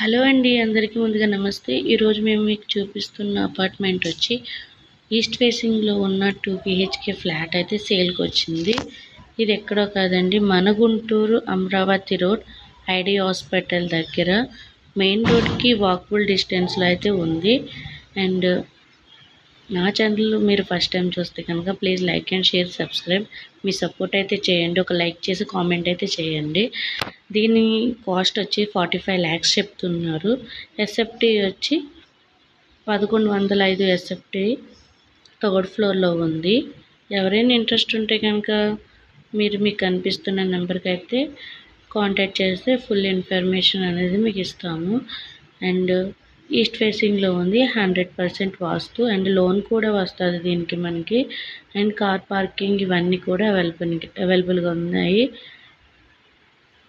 Hello అండి అందరికీ ముందుగా నమస్తే. ఈరోజు మేము మీకు చూపిస్తున్న అపార్ట్మెంట్ వచ్చి ఈస్ట్ ఫేసింగ్లో ఉన్న టూ బిహెచ్కే ఫ్లాట్ అయితే సేల్కి వచ్చింది. ఇది ఎక్కడో కాదండి మన Guntur Amaravati road ID hospital దగ్గర. మెయిన్ రోడ్కి వాకబుల్ డిస్టెన్స్లో అయితే ఉంది. అండ్ నా ఛానల్ మీరు ఫస్ట్ టైం చూస్తే కనుక please like and share subscribe me support అయితే చేయండి. ఒక లైక్ చేసి కామెంట్ అయితే చేయండి. దీని కాస్ట్ వచ్చి ఫార్టీ ఫైవ్ ల్యాక్స్ చెప్తున్నారు. ఎస్ఎఫ్టీ వచ్చి పదకొండు వందల ఐదు ఎస్ఎఫ్టీ థర్డ్ ఫ్లోర్లో ఉంది. ఎవరైనా ఇంట్రెస్ట్ ఉంటే కనుక మీరు మీకు కనిపిస్తున్న నెంబర్కి అయితే కాంటాక్ట్ చేస్తే ఫుల్ ఇన్ఫర్మేషన్ అనేది మీకు ఇస్తాము. అండ్ ఈస్ట్ ఫేసింగ్లో ఉంది hundred percent vastu and loan కూడా వస్తుంది దీనికి మనకి. అండ్ కార్ పార్కింగ్ ఇవన్నీ కూడా అవైలబుల్ అవైలబుల్గా ఉన్నాయి.